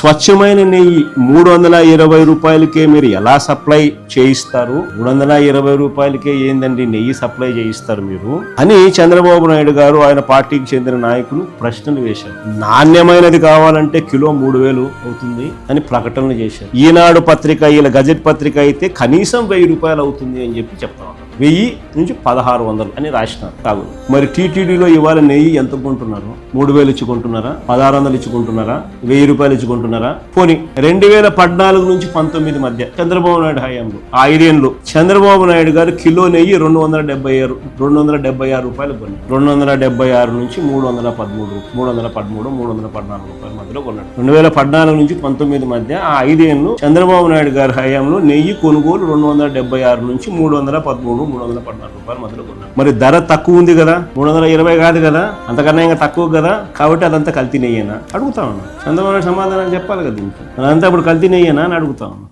స్వచ్ఛమైన నెయ్యి మూడు వందల ఇరవై రూపాయలకే మీరు ఎలా సప్లై చేయిస్తారు? మూడు వందల ఇరవై రూపాయలకే ఏందండి నెయ్యి సప్లై చేయిస్తారు మీరు? అని చంద్రబాబు నాయుడు గారు ఆయన పార్టీకి చెందిన నాయకులు ప్రశ్నలు వేశారు. నాణ్యమైనది కావాలంటే కిలో మూడు వేలు అవుతుంది అని ప్రకటనలు చేశారు. ఈనాడు పత్రిక ఇలా గజెట్ పత్రిక అయితే కనీసం వెయ్యి రూపాయలు అవుతుంది అని చెప్పి చెప్తా వెయ్యి నుంచి పదహారు వందలు అని రాసినారు కాదు మరి టీటీడీలో ఇవాళ నెయ్యి ఎంత కొంటున్నారు? మూడు వేలు ఇచ్చి కొంటున్నారా? పదహారు వందలు ఇచ్చి కొంటున్నారా? వెయ్యి రూపాయలు ఇచ్చి కొంటున్నారా? పోనీ రెండు వేల పద్నాలుగు నుంచి పంతొమ్మిది మధ్య చంద్రబాబు నాయుడు హయాంలో ఆ ఐదేళ్ళు చంద్రబాబు నాయుడు గారు కిలో నెయ్యి రెండు వందల డెబ్బై ఆరు రెండు వందల డెబ్బై ఆరు రూపాయలు కొన్నాడు రెండు వందల డెబ్బై ఆరు నుంచి మూడు వందల పదమూడు మూడు వందల పదమూడు మూడు వందల పద్నాలుగు రూపాయల మధ్యలో కొన్నాడు రెండు వేల పద్నాలుగు నుంచి పంతొమ్మిది మధ్య ఆ ఐదేళ్ళు చంద్రబాబు నాయుడు గారి హయాంలో నెయ్యి కొనుగోలు రెండు వందల డెబ్బై ఆరు నుంచి మూడు వందల పదమూడు మూడు వందల పద్నాలుగు రూపాయలు మొదలు కొన్నాడు మరి ధర తక్కువ ఉంది కదా? మూడు వందల ఇరవై కాదు కదా? అంతకన్నా ఇంకా తక్కువ కదా? కాబట్టి అదంతా కల్తీ నెయ్యేనా? అడుగుతా ఉన్నా. చంద్రబాబు సమాధానం చెప్పాలి కదా దీనికి. అదంతా ఇప్పుడు కల్తీ నెయ్యేనా అని అడుగుతా ఉన్నా.